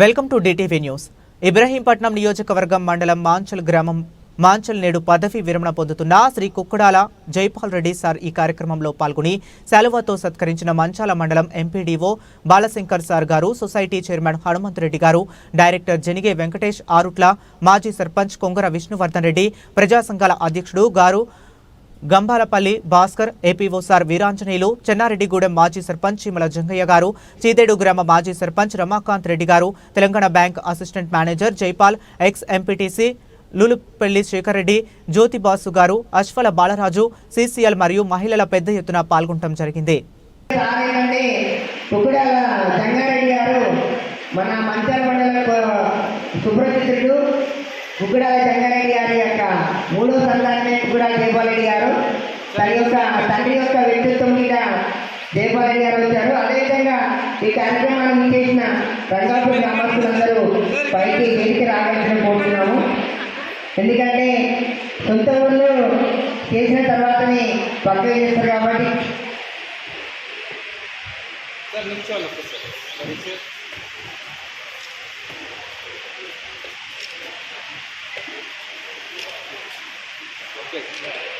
Welcome to DTV news. Ibrahimpatnam నియోజకవర్గం మండలం మాంచల్ గ్రామం మాంచల్ నేడు పదవి విరమణ పొందుతున్న శ్రీ కుక్కడాల జైపాల్ రెడ్డి సార్ ఈ కార్యక్రమంలో పాల్గొని సెలవుతో సత్కరించిన మంచాల మండలం MPDO Balashankar sir garu society chairman Hanumanth Reddy garu director Janige Venkatesh Arutla మాజీ సర్పంచ్ కొంగర విష్ణువర్ధన్ రెడ్డి ప్రజా సంఘాల అధ్యక్షుడు గారు గంభాలపల్లి భాస్కర్ ఏపీఓ సార్ వీరాంజనేయులు చెన్నారెడ్డిగూడెం మాజీ సర్పంచ్ చీమల జంగయ్య గారు చీదేడు గ్రామ మాజీ sarpanch Ramakanth Reddy garu Telangana bank assistant manager Jaipal ex MPTC Lulupelli Shekar Reddy Jyothi Basu garu Ashwala Balaraju CCL మరియు మహిళల పెద్ద ఎత్తున పాల్గొనడం జరిగింది. మన మంచాల మండల కు- సుప్రసిద్ధుడు జంగారెడ్డి గారి యొక్క మూడో సంతానమే కుక్కుడాల జయపాలరెడ్డి గారు తన యొక్క తండ్రి యొక్క వ్యక్తిత్వం మీద జయపాలరెడ్డి గారు వచ్చారు. అదేవిధంగా ఈ కార్యక్రమాన్ని చేసిన రంగాపూర్ గ్రామస్తులందరూ పైకి వేదిక రావాల్సిన కోరుతున్నాము. ఎందుకంటే సొంత ఊళ్ళో చేసిన తర్వాతనే పక్క చేస్తారు కాబట్టి. సార్ నిమిషాలు సార్ Çek.